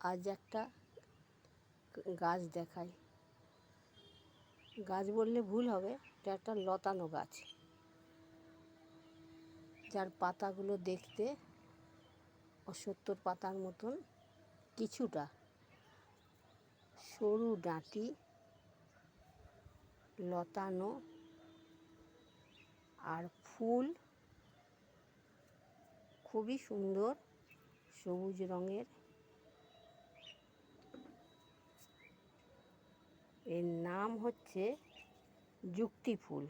আজ একটা গাছ দেখাই। গাছ বললে ভুল হবে, এটা একটা লতানো গাছ। যার পাতাগুলো দেখতে অসত্তর পাতার মতন, কিছুটা সরু ডাঁটি, লতানো, আর ফুল খুবই সুন্দর। সবুজ রঙের। এর নাম হচ্ছে যুক্তি ফুল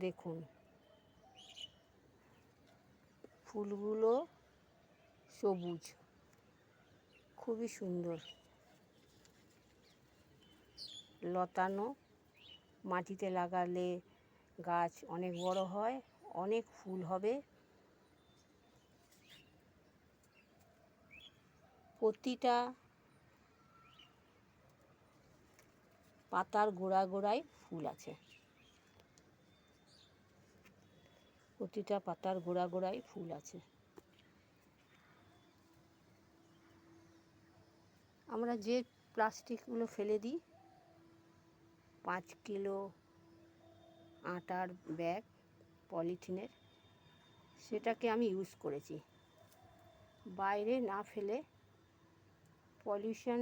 দেখুন। ফুলগুলো সবুজ। খুবই সুন্দর। লতানো। মাটিতে লাগালে গাছ অনেক বড় হয়, অনেক ফুল হবে। প্রতিটা পাতার গোড়া গোড়ায় ফুল আছে। প্রতিটা পাতার গোড়া গোড়ায় ফুল আছে। আমরা যে প্লাস্টিকগুলো ফেলে দিই, পাঁচ কিলো আটার ব্যাগ পলিথিনের, সেটাকে আমি ইউজ করেছি। বাইরে না ফেলে পলিউশন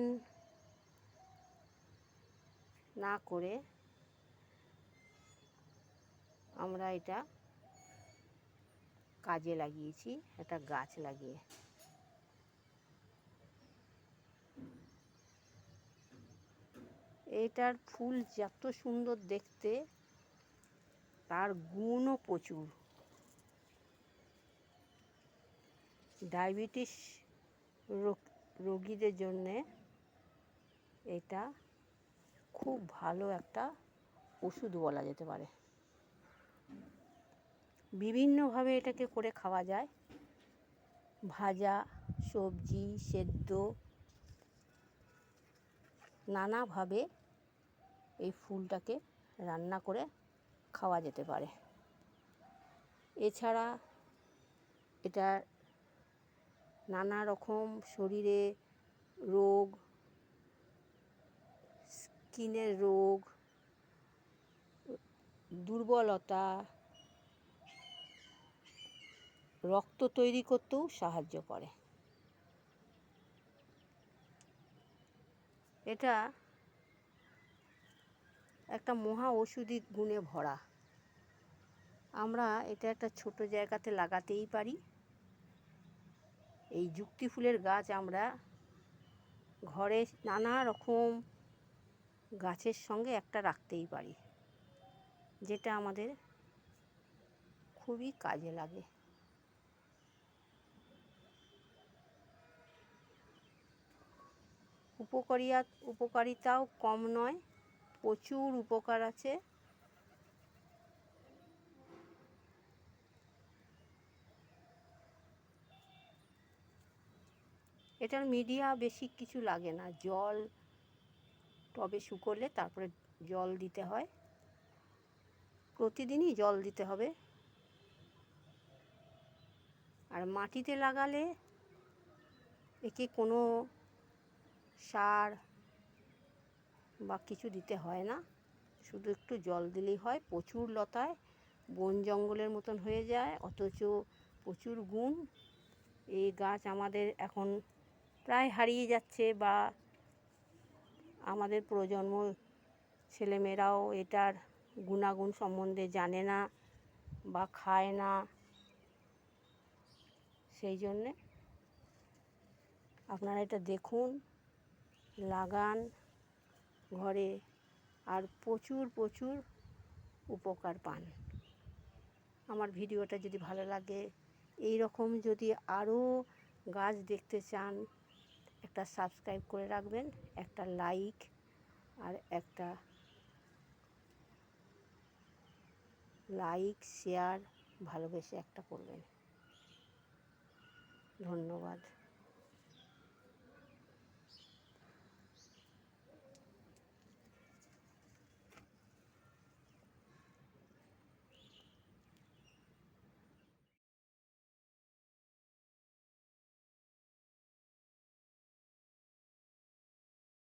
না করে আমরা এটা কাজে লাগিয়েছি, একটা গাছ লাগিয়ে। এটার ফুল যত সুন্দর দেখতে, তার গুণও প্রচুর। ডায়াবেটিস রোগ রোগীদের জন্যে এটা খুব ভালো একটা ওষুধ বলা যেতে পারে। বিভিন্নভাবে এটাকে করে খাওয়া যায়। ভাজা, সবজি, সেদ্ধ, নানাভাবে এই ফুলটাকে রান্না করে খাওয়া যেতে পারে। এছাড়া এটা নানা রকম শরীরে রোগ, স্কিনের রোগ, দুর্বলতা, রক্ত তৈরি করতেও সাহায্য করে। এটা একটা মহা ওষুধি গুণে ভরা। আমরা এটা একটা ছোট জায়গাতে লাগাতেই পারি। এই যুক্তি ফুলের গাছ আমরা ঘরে নানা রকম গাছের সঙ্গে একটা রাখতেই পারি, যেটা আমাদের খুবই কাজে লাগে। উপকারিয়া, উপকারিতাও কম নয়, প্রচুর উপকার আছে। এটার মিডিয়া বেশি কিছু লাগে না। জল টবে শুকোলে তারপরে জল দিতে হয়। প্রতিদিনই জল দিতে হবে। আর মাটিতে লাগালে একে কোনো সার বা কিছু দিতে হয় না। শুধু একটু জল দিলেই হয়, প্রচুর লতায়, বন জঙ্গলের মতন হয়ে যায়, অথচ প্রচুর গুণ। এই গাছ আমাদের এখন প্রায় হারিয়ে যাচ্ছে বা আমাদের প্রজন্ম ছেলেমেয়েরাও এটার গুণাগুণ সম্বন্ধে জানে না বা খায় না। সেই জন্যে আপনারা এটা দেখুন, লাগান, ঘরে আর প্রচুর প্রচুর উপকার পান। আমার ভিডিওটা যদি ভালো লাগে এই রকম যদি আরও গাছ দেখতে চান একটা সাবস্ক্রাইব করে রাখবেন একটা লাইক আর একটা লাইক শেয়ার ভালোবেসে একটা করবেন। ধন্যবাদ।